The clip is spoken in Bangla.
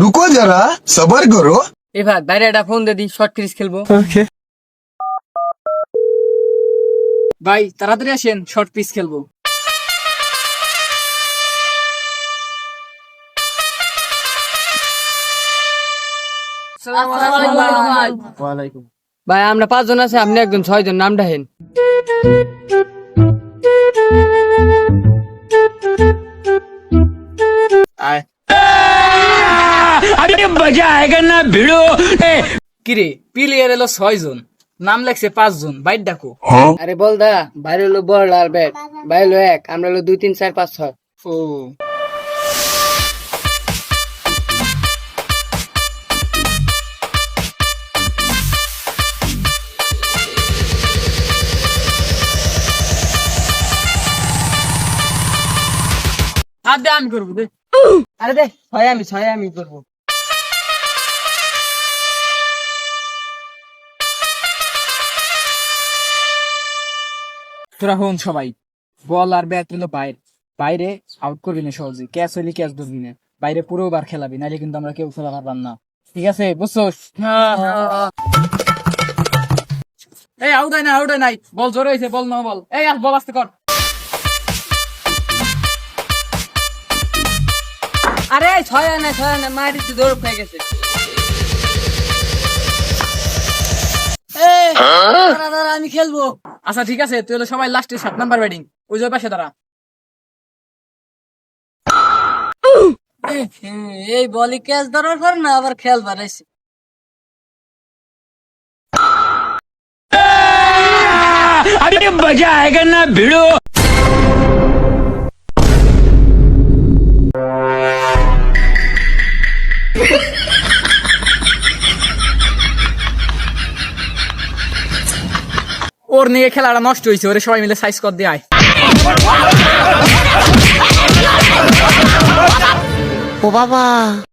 রুকো যারা সবার করো এবার বাইরে একটা ফোন দিয়ে দিই শর্ট ক্রিস খেলব। ভাই তাড়াতাড়ি আসেন শর্ট পিস খেলব। ভাই আমরা পাঁচজন আছে আপনি একজন ছয়জন নাম ডাহেন কিরে প্লেয়ার এলো ছয়জন নাম লেখছে পাঁচজন বাইর ডাকো। আরে বল দা বাইরে হলো বল আর ব্যাট বাইরে হলো এক আমরা হলো দুই তিন চার পাঁচ ছয়। ও। আর দে আমি করব দে। আরে দে ছয় আমি ছয় আমি করব। তোরা হন সবাই। বল আর ব্যাট হলো বাইরে। বাইরে আউট করবি না সহজে ক্যাচ হইলে ক্যাচ ধরবি না। বাইরে পুরো বার খেলাবি নাহলে কিন্তু আমরা কেউ খেলা পারবাম না। ঠিক আছে? বুঝছোস? এই আউট হয় না আউট হয় নাই। বল, জোরে হয়েছে বল না বল। এই আস বল, আসতে কর। আরে ছয় আনে ছয় আনে মারি তুই দৌড় হয়ে গেছে। আমি খেলব। আচ্ছা ঠিক আছে তুই হলো সবাই লাস্টে সাত নাম্বার ব্যাটিং ওই যে পাশে দাঁড়া এই বলি ক্যাচ ধরার পর না আবার খেল বাড়াইছে ওর নিয়ে খেলাটা নষ্ট হয়েছে ওরে সবাই মিলে সাইজ কর দেয় ও বাবা।